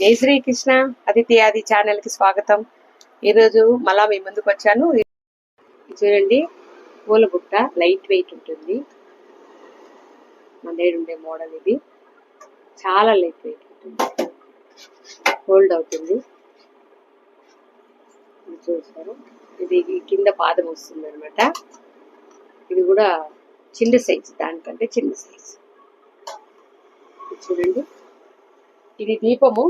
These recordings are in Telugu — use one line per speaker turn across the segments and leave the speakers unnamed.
జై శ్రీకృష్ణ అతిథి ఆది ఛానల్కి స్వాగతం. ఈరోజు మళ్ళా మీ ముందుకు వచ్చాను. ఇది చూడండి పూల బుట్ట లైట్ వెయిట్ ఉంటుంది. మన దగ్గర ఉండే మోడల్ ఇది. చాలా లైట్ వెయిట్ ఉంటుంది. హోల్డ్ అవుతుంది. ఇది చూసారు ఇది కింద పాదం వస్తుంది అనమాట ఇది కూడా చిన్న సైజు దానికంటే చిన్న సైజు చూడండి. ఇది దీపము.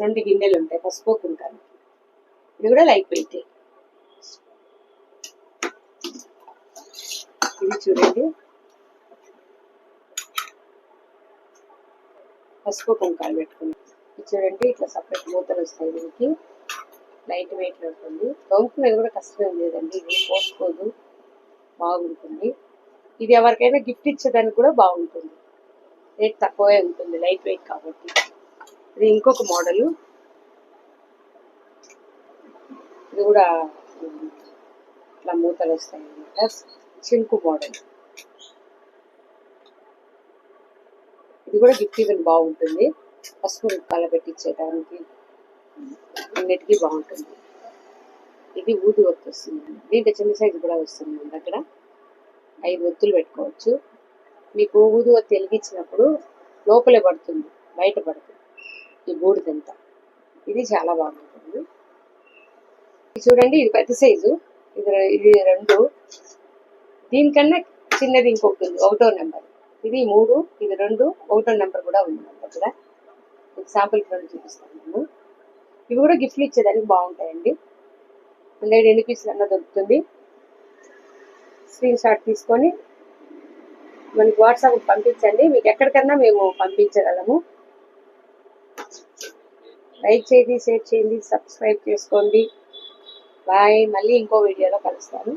రెండు గిన్నెలు ఉంటాయి పసుపు కుంకాలు ఇది కూడా లైట్ వెయిట్ ఇది చూడండి. పసుపు కుంకాలు పెట్టుకుని ఇది చూడండి ఇట్లా సపరేట్ మూతలు వస్తాయి దీనికి. లైట్ వెయిట్ ఉంటుంది. తోముకునేది కూడా కష్టమేం లేదండి. ఇది పోసుకోదు. బాగుంటుంది. ఇది ఎవరికైనా గిఫ్ట్ ఇచ్చేదానికి కూడా బాగుంటుంది. రేట్ తక్కువే ఉంటుంది లైట్ వెయిట్ కాబట్టి. ఇది ఇంకొక మోడలు. ఇది కూడా ఇట్లా మూతలు వస్తాయి అన్నమాట. చిలుకు మోడల్. ఇది కూడా గిఫ్ట్ ఈవెన్ బాగుంటుంది. పసుపు ముక్కలు పెట్టించేయడానికి అన్నిటికీ బాగుంటుంది. ఇది ఊది ఒత్తు వస్తుంది దీంట్లో చిన్న సైజు కూడా వస్తుంది మన దగ్గర ఐదు ఒత్తులు పెట్టుకోవచ్చు. మీకు ఊది ఒత్తి వెలిగించినప్పుడు లోపలే పడుతుంది బయట పడుతుంది. ఈ బూడిదంత ఇది చాలా బాగుంటుంది. ఇది చూడండి ఇది పెద్ద సైజు. ఇది ఇది రెండు. దీనికన్నా చిన్నది ఇంకొకటి ఉంది ఒకటో నెంబర్. ఇది మూడు ఇది రెండు ఒకటో నెంబర్ కూడా ఉంది మన దగ్గర. ఎగ్జాంపుల్ రెండు చూపిస్తాను నేను. ఇవి కూడా గిఫ్ట్లు ఇచ్చేదానికి బాగుంటాయండి. హండ్రెడ్ ఎన్ని పీసులు అన్న దొరుకుతుంది. స్క్రీన్ షాట్ తీసుకొని మనకి వాట్సాప్ పంపించండి. మీకు ఎక్కడికన్నా మేము పంపించగలము. లైక్ చేయండి షేర్ చేయండి సబ్స్క్రైబ్ చేసుకోండి. బాయ్. మళ్ళీ ఇంకో వీడియోలో కలుస్తాను.